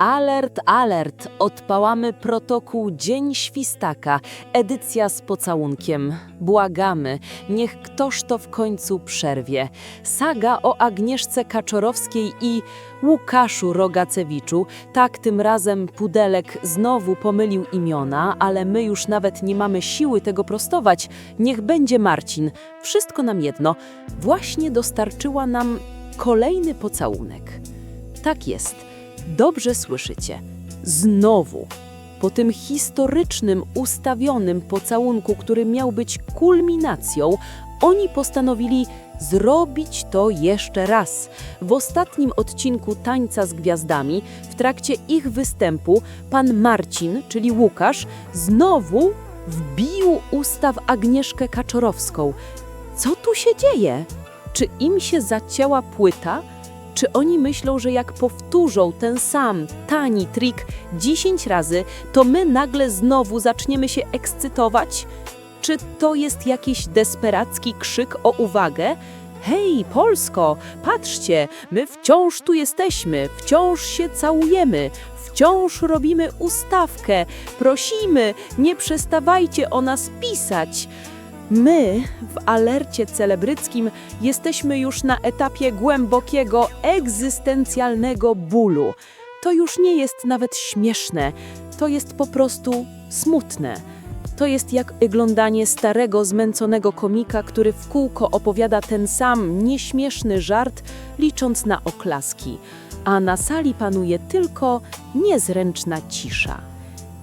Alert, alert! Odpałamy protokół Dzień Świstaka, edycja z pocałunkiem. Błagamy, niech ktoś to w końcu przerwie. Saga o Agnieszce Kaczorowskiej i Łukaszu Rogacewiczu. Tak, tym razem Pudelek znowu pomylił imiona, ale my już nawet nie mamy siły tego prostować. Niech będzie Marcin. Wszystko nam jedno. Właśnie dostarczyła nam kolejny pocałunek. Tak jest. Dobrze słyszycie. Znowu. Po tym historycznym, ustawionym pocałunku, który miał być kulminacją, oni postanowili zrobić to jeszcze raz. W ostatnim odcinku Tańca z Gwiazdami, w trakcie ich występu, pan Marcin, czyli Łukasz, znowu wbił usta w Agnieszkę Kaczorowską. Co tu się dzieje? Czy im się zacięła płyta? Czy oni myślą, że jak powtórzą ten sam tani trik 10 razy, to my nagle znowu zaczniemy się ekscytować? Czy to jest jakiś desperacki krzyk o uwagę? Hej, Polsko, patrzcie, my wciąż tu jesteśmy, wciąż się całujemy, wciąż robimy ustawkę, prosimy, nie przestawajcie o nas pisać. My w alercie celebryckim jesteśmy już na etapie głębokiego, egzystencjalnego bólu. To już nie jest nawet śmieszne, to jest po prostu smutne. To jest jak oglądanie starego, zmęconego komika, który w kółko opowiada ten sam nieśmieszny żart, licząc na oklaski, a na sali panuje tylko niezręczna cisza.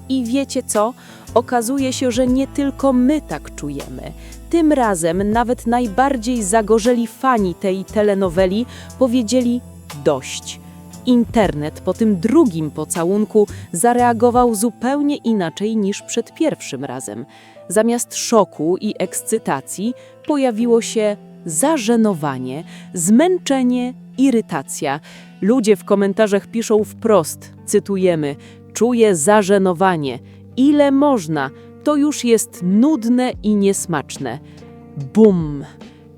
I wiecie co? Okazuje się, że nie tylko my tak czujemy. Tym razem nawet najbardziej zagorzeli fani tej telenoweli powiedzieli dość. Internet po tym drugim pocałunku zareagował zupełnie inaczej niż przed pierwszym razem. Zamiast szoku i ekscytacji pojawiło się zażenowanie, zmęczenie, irytacja. Ludzie w komentarzach piszą wprost, cytujemy: Czuję zażenowanie. Ile można? To już jest nudne i niesmaczne. Bum!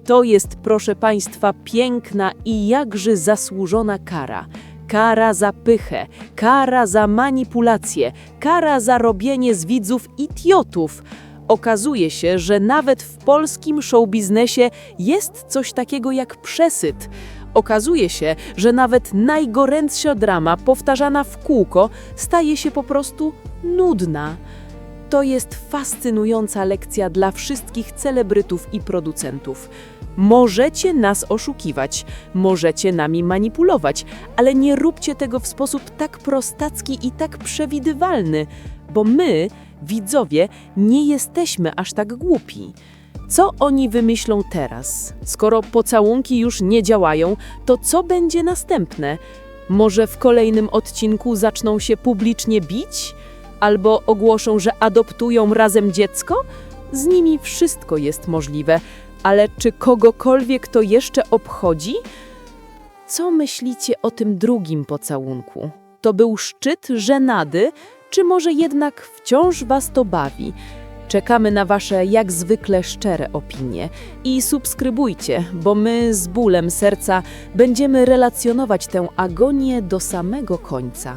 To jest, proszę Państwa, piękna i jakże zasłużona kara. Kara za pychę, kara za manipulację, kara za robienie z widzów idiotów. Okazuje się, że nawet w polskim showbiznesie jest coś takiego jak przesyt. Okazuje się, że nawet najgorętsza drama powtarzana w kółko staje się po prostu nudna. To jest fascynująca lekcja dla wszystkich celebrytów i producentów. Możecie nas oszukiwać, możecie nami manipulować, ale nie róbcie tego w sposób tak prostacki i tak przewidywalny, bo my, widzowie, nie jesteśmy aż tak głupi. Co oni wymyślą teraz? Skoro pocałunki już nie działają, to co będzie następne? Może w kolejnym odcinku zaczną się publicznie bić? Albo ogłoszą, że adoptują razem dziecko? Z nimi wszystko jest możliwe, ale czy kogokolwiek to jeszcze obchodzi? Co myślicie o tym drugim pocałunku? To był szczyt żenady, czy może jednak wciąż was to bawi? Czekamy na Wasze jak zwykle szczere opinie i subskrybujcie, bo my z bólem serca będziemy relacjonować tę agonię do samego końca.